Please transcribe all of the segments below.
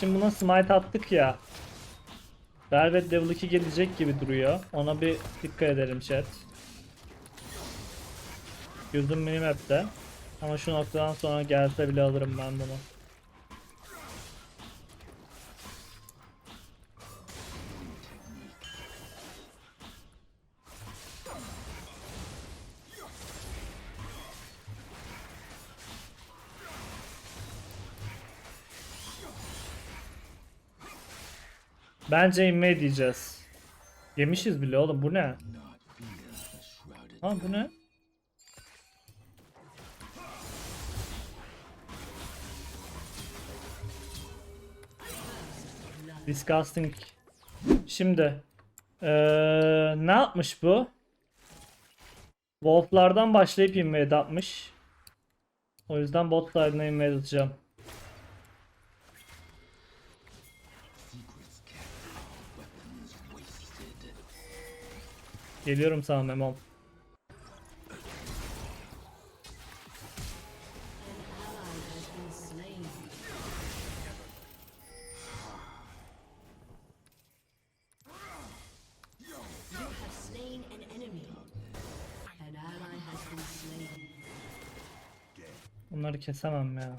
Şimdi buna smite attık ya. Velvet level 2 gelecek gibi duruyor. Ona bir dikkat edelim chat. Gözüm minimap'te. Ama şu noktadan sonra gelse bile alırım ben bunu. Bence inme diyeceğiz. Yemişiz bile oğlum bu ne? Ha bu ne? Disgusting. Şimdi eee, ne yapmış bu? Wolf'lardan başlayıp invade atmış. O yüzden bot side'ına invade atacağım. Geliyorum sana Memom. Bunları kesemem ya.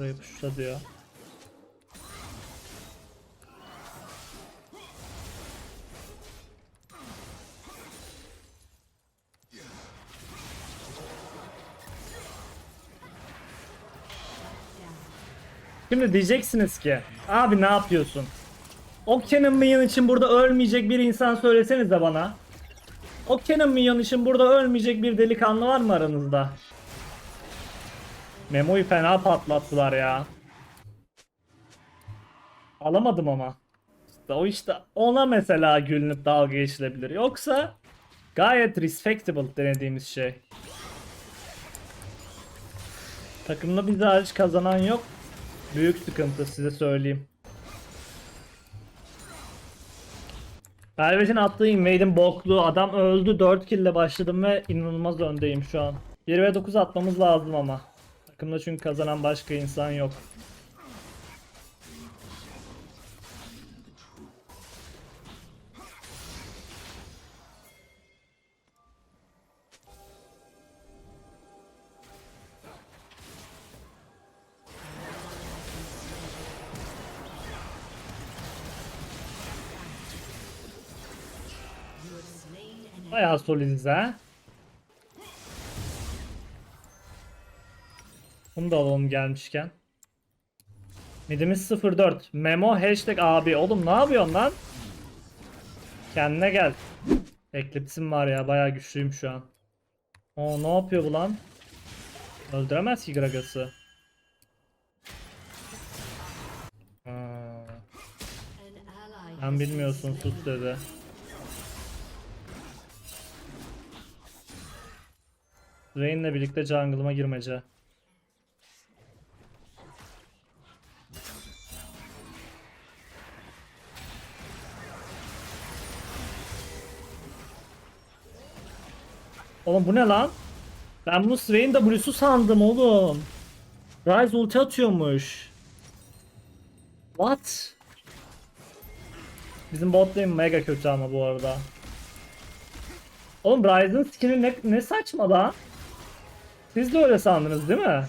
Burayı puşla diyor. Şimdi diyeceksiniz ki abi ne yapıyorsun? O Canon Minion için burada ölmeyecek bir insan söylesenize bana. O Canon Minion için burada ölmeyecek bir delikanlı var mı aranızda? Memo'yu fena patlattılar ya. Alamadım ama. İşte o işte ona mesela gülünüp dalga geçilebilir. Yoksa gayet respectable denediğimiz şey. Takımda bizi hariç kazanan yok. Büyük sıkıntı size söyleyeyim. Velvet'in attığı invade'in boklu. Adam öldü 4 kill ile başladım ve inanılmaz öndeyim şu an. 1 ve 9 atmamız lazım ama. Takımda çünkü kazanan başka insan yok. Bayağı solidiz ha. Bunu da alalım gelmişken. Midimiz 04. Memo hashtag abi. Oğlum ne yapıyorsun lan? Kendine gel. Eclipse'im var ya bayağı güçlüyüm şu an. O ne yapıyor bu lan? Öldüremez ki Gragas'ı. Been bilmiyorsun sus dedi. Rain'le birlikte jungle'ıma girmece. Oğlum bu ne lan? Ben bunu Swain W'su sandım oğlum. Rise ulti atıyormuş. What? Bizim bot mega kötü ama bu arada. Oğlum Ryze'ın skin'i ne, ne saçma lan? Siz de öyle sandınız değil mi?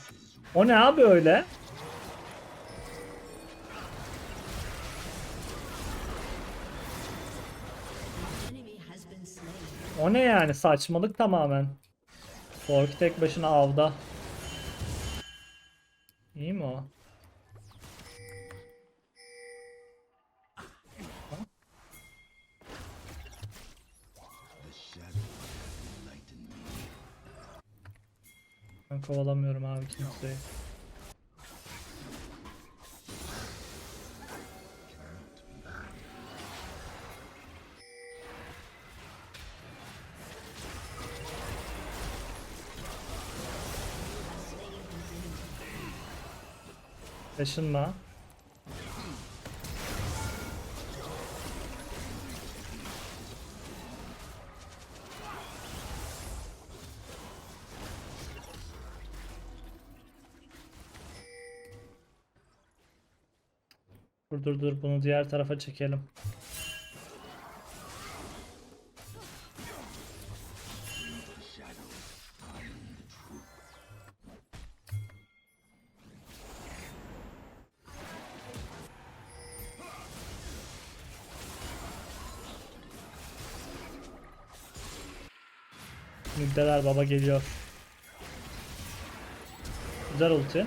O ne abi öyle? O ne yani saçmalık tamamen. Fork tek başına avda. İyi mi o? Ben kovalamıyorum abi kimseyi. Taşınma. Dur dur dur bunu diğer tarafa çekelim. Müddeler baba geliyor. Güzel ulti.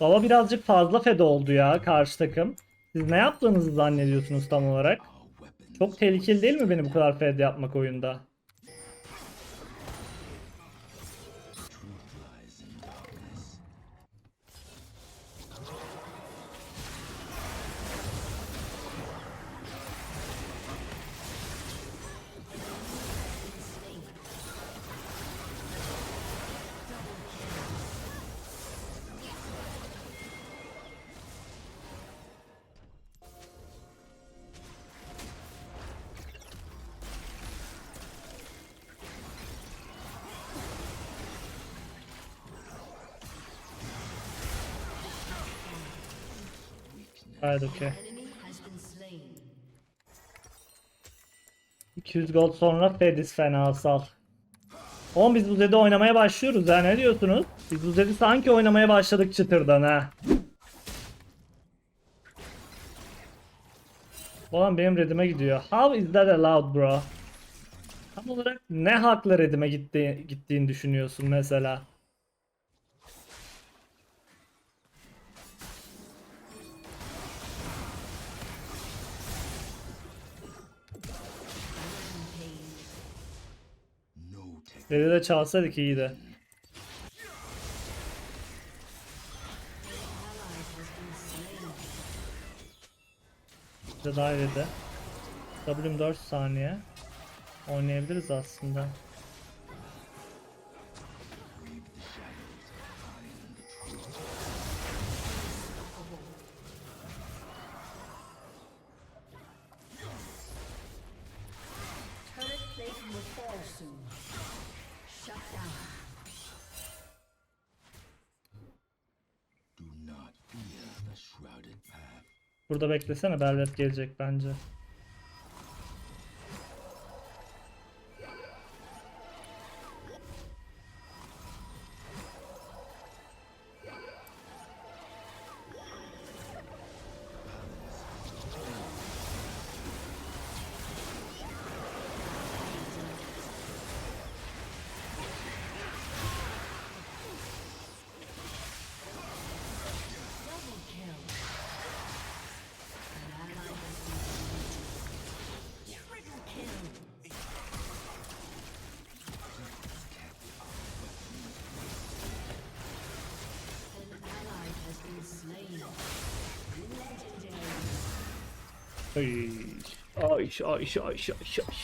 Baba birazcık fazla fed oldu ya karşı takım. Siz ne yaptığınızı zannediyorsunuz tam olarak? Çok tehlikeli değil mi beni bu kadar fed yapmak oyunda? Gayet okey. Enemy has been slain. 200 gold sonra Fedis fenasal. Oğlum biz bu Zed'i oynamaya başlıyoruz ya ne diyorsunuz? Biz bu Zed'i sanki oynamaya başladık çıtırdan ha. Ulan benim redime gidiyor. How is that allowed bro? Tam olarak ne hakla redime gitti, gittiğini düşünüyorsun mesela? Red'i de çalsaydık iyiydi. De daha yedi. W'm 4 saniye. Oynayabiliriz aslında. Soon. Burada beklesene Berlet gelecek bence. Ay, ay, ay, ay, ay.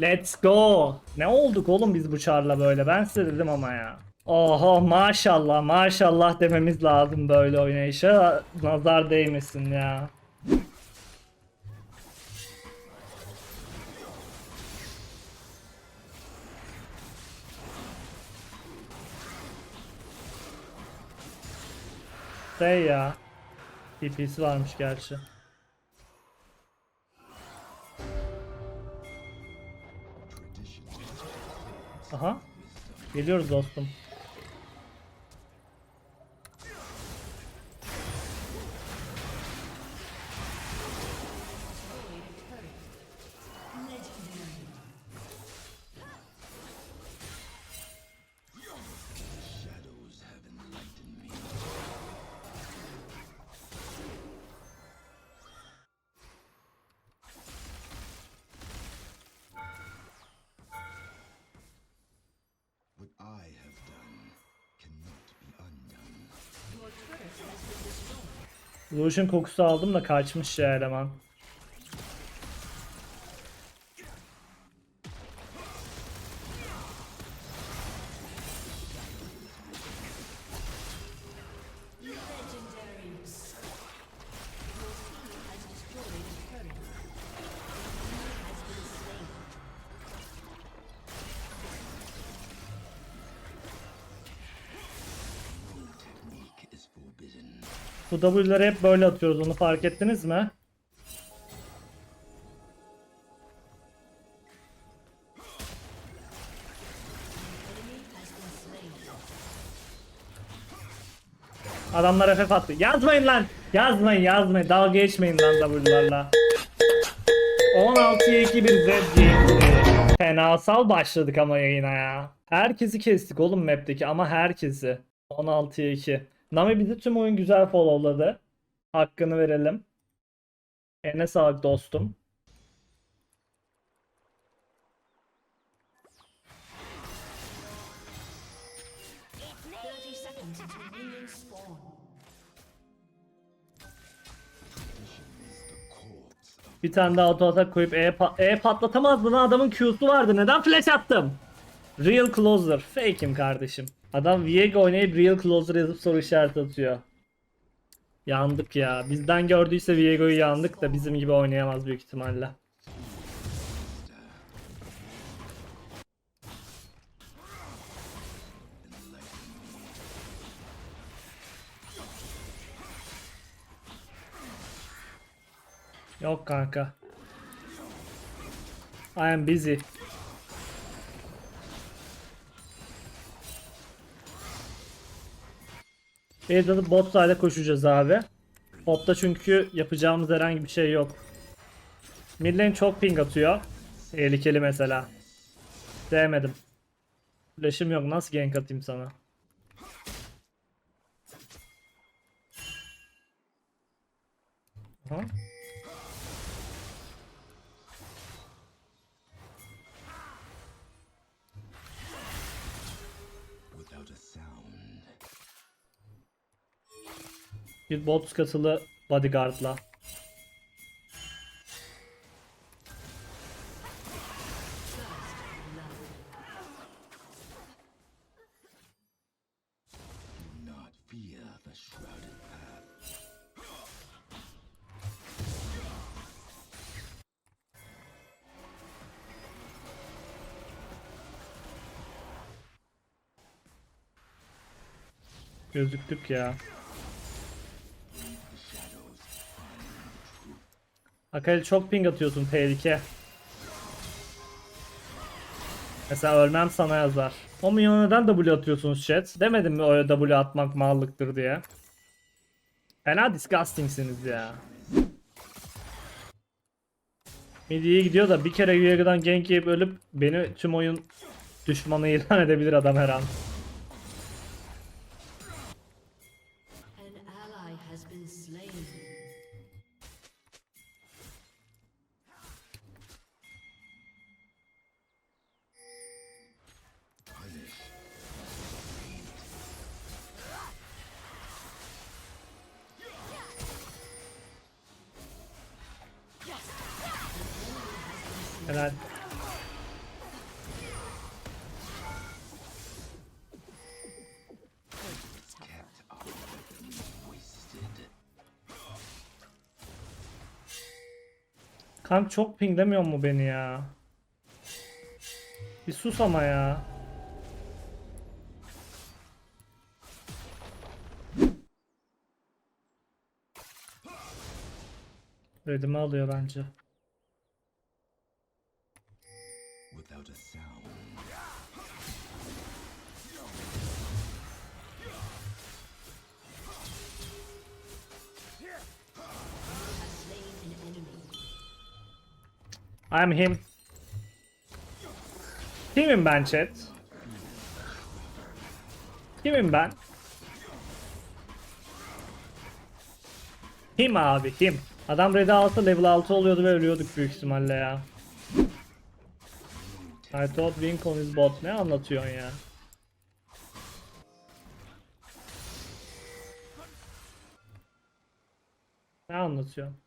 Let's go. Ne olduk oğlum biz bu çarla böyle? Ben size dedim ama ya. Oha maşallah maşallah dememiz lazım böyle oynayışa. Nazar değmesin ya. Şey ya. TP'si varmış gerçi. Aha. Geliyoruz dostum. Lucian kokusu aldım da kaçmış ya eleman. Bu W'ları hep böyle atıyoruz onu fark ettiniz mi? Adamlar FF attı. Yazmayın lan. Yazmayın yazmayın. Dalga geçmeyin lan W'larla. 16'ya 2 bir Z Fenasal başladık ama yayına ya. Herkesi kestik oğlum map'teki ama herkesi. 16'ya 2. Nami bizi tüm oyun güzel followladı. Hakkını verelim. Eline sağlık dostum. Bir tane daha auto atak koyup E, pa- e patlatamaz adamın Q'su vardı. Neden flash attım? Real Closer. Fake'im kardeşim. Adam Viego oynayıp Real Closer yazıp soru işareti atıyor. Yandık ya. Bizden gördüyse Viego'yu yandık da bizim gibi oynayamaz büyük ihtimalle. Yok kanka. I am busy. Base alıp bot side'e koşacağız abi. Botta çünkü yapacağımız herhangi bir şey yok. Mid çok ping atıyor. Tehlikeli mesela. Sevmedim. Flash'ım yok. Nasıl gank atayım sana? Bir bot katılı bodyguardla. Gözüktük ya. Akali çok ping atıyorsun tehlike. Mesela ölmem sana yazar. O milyona neden W atıyorsunuz chat? Demedim mi o W atmak mallıktır diye. Fena disgustingsiniz ya. Mid iyi gidiyor da bir kere Viego'dan gank yiyip ölüp beni tüm oyun düşmanı ilan edebilir adam her. An Kank çok pinglemiyor mu beni ya? Bir sus ama ya. Redimi alıyor bence. I'm him. Kimim ben chat? Kimim ben? Him abi him. Adam red 6 level 6 oluyordu ve ölüyorduk büyük ihtimalle ya. I thought Wincon is bot. Ne anlatıyorsun ya? Ne anlatıyorsun?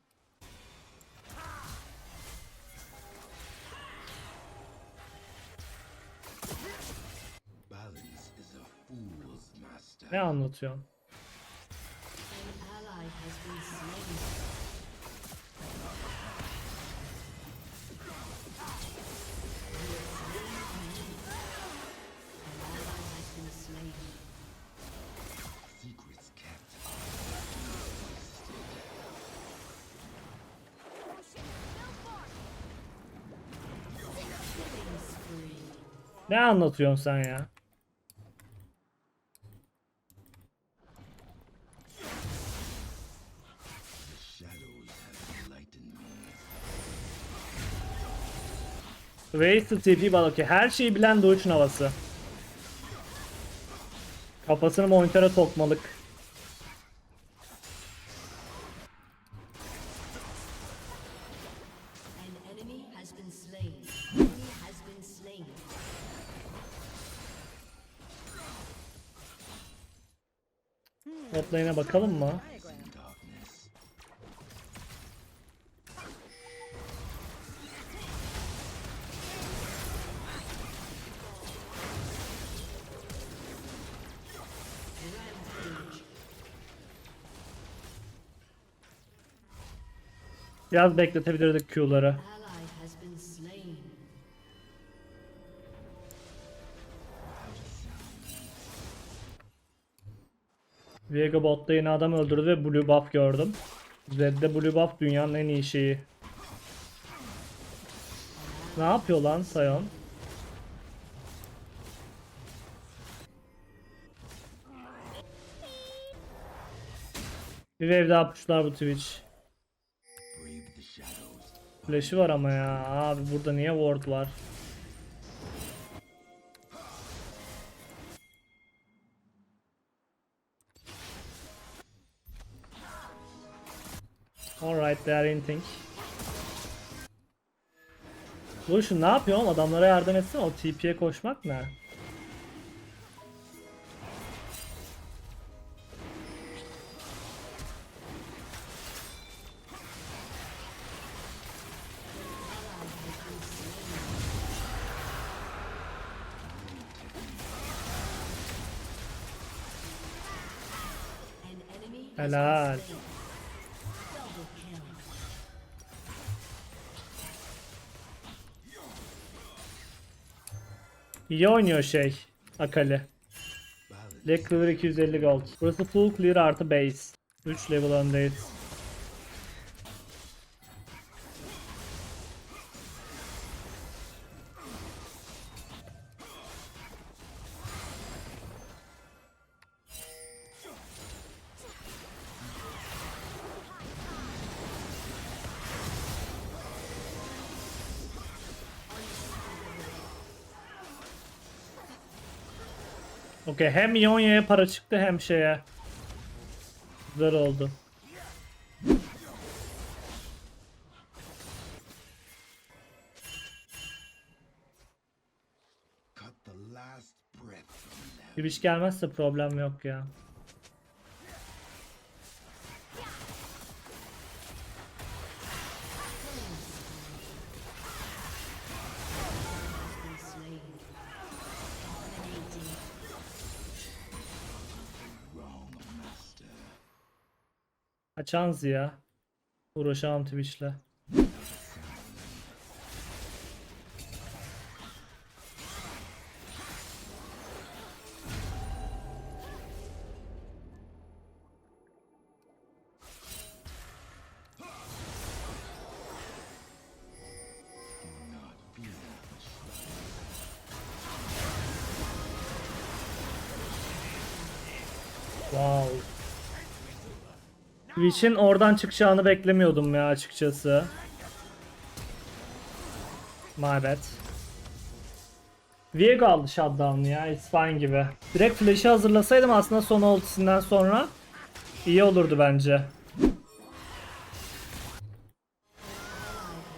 Killing spree. Ne anlatıyorsun sen ya? Wasted TP okey. Her şeyi bilen Doğuç'un havası. Kafasını monitöre sokmalık. Biraz bekletebilirdik slain. Viego botta yine adam öldürdü ve blue buff gördüm. Zed'de blue buff dünyanın en iyi şeyi. Ne yapıyor lan Sion? Bir wave daha pushlar bu Twitch. Flash'ı var ama ya. Abi burada niye ward var? Alright, they are anything. Lucian ne yapıyor? Adamlara yardım etsene. O TP'ye koşmak ne? Helal. İyi oynuyor şey. Akali. Black Clover 250 gold. Burası full clear artı base. 3 level öndeyiz. Okey hem Ionia'ya para çıktı hem şeye. Güzel oldu. Twitch gelmezse problem yok ya. Açanız ya. Uğraşamam Twitch'le. Twitch'in oradan çıkacağını beklemiyordum ya açıkçası. My bad. Viego aldı shutdown'ı ya. It's fine gibi. Direkt flash'ı hazırlasaydım aslında son ultisinden sonra iyi olurdu bence.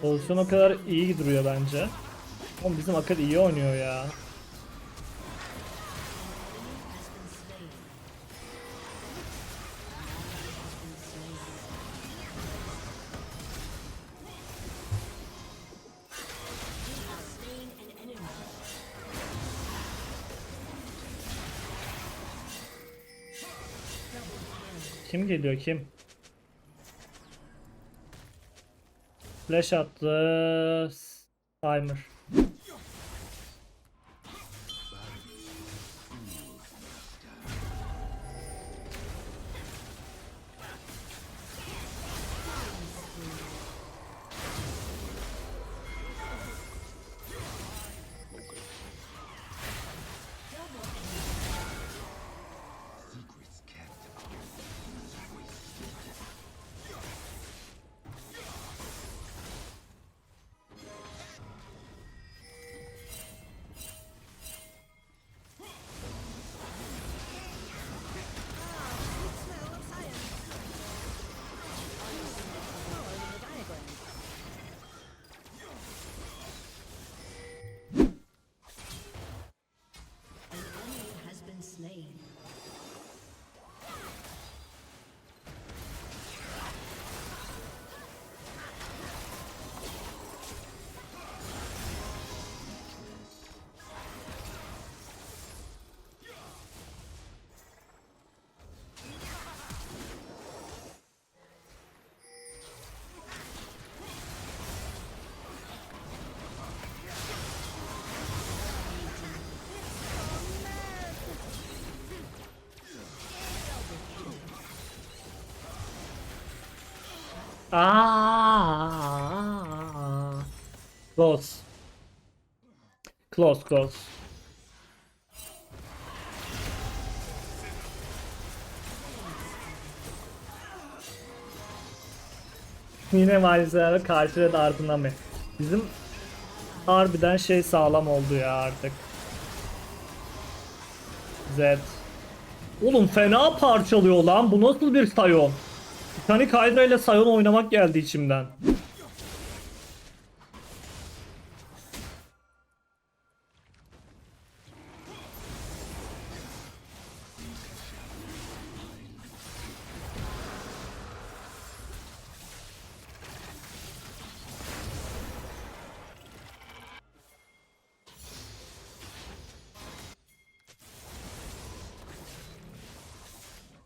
Pozisyon o kadar iyi duruyor bence. Oğlum bizim Akad iyi oynuyor ya. Kim geliyor kim? Flash attı. Timer. Aa. Close. Close, close. Yine maalesef karşıya da ardından mı? Bizim harbiden şey sağlam oldu ya artık. Z. Oğlum fena parçalıyor lan. Bu nasıl bir sayon? Titanic Hydra ile Sion oynamak geldi içimden.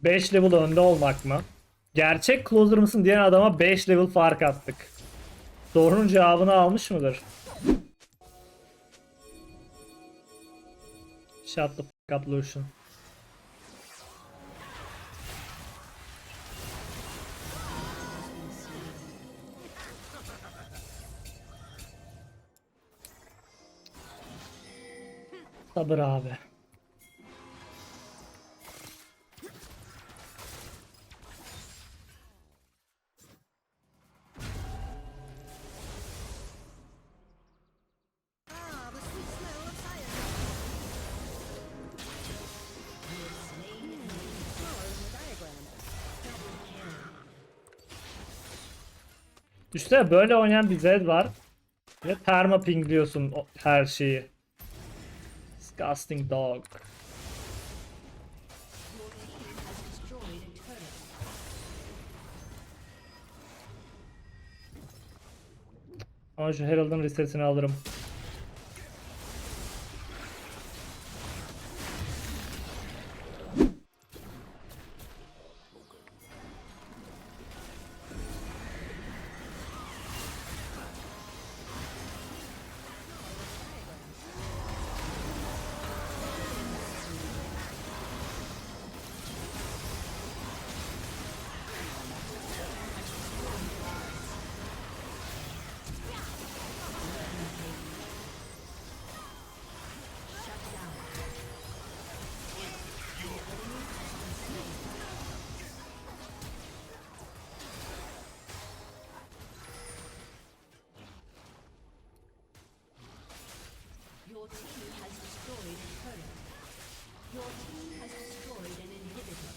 Beş level önde olmak mı? Gerçek closer mısın diyen adama 5 level fark attık. Sorunun cevabını almış mıdır? Shut the fuck up Lucian. Sabır abi. Üstüne böyle oynayan bir Zed var. Ve perma pingliyorsun her şeyi. Disgusting dog. Ama şu Herald'ın resetini alırım. Your team has destroyed a turret. Your team has destroyed an inhibitor.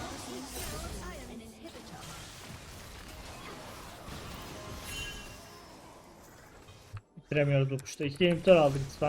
Your team has destroyed an inhibitor. Bitiremiyoruz bu kuşta. İki inhibitor aldık it's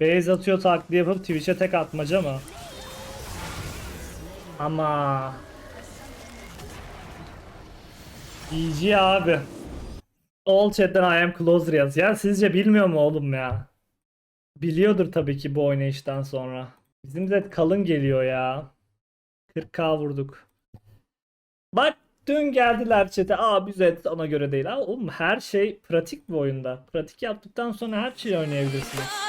Base atıyor taklidi yapıp Twitch'e tek atmaca mı? Ama GG abi. All chat'ten I am closer yaz. Ya sizce bilmiyor mu oğlum ya? Biliyordur tabii ki bu oynayıştan sonra. Bizim de kalın geliyor ya. 40k vurduk. Bak dün geldiler chat'e. Aa biz et ona göre değil. Aa, oğlum her şey pratik bu oyunda. Pratik yaptıktan sonra her şeyi oynayabilirsiniz.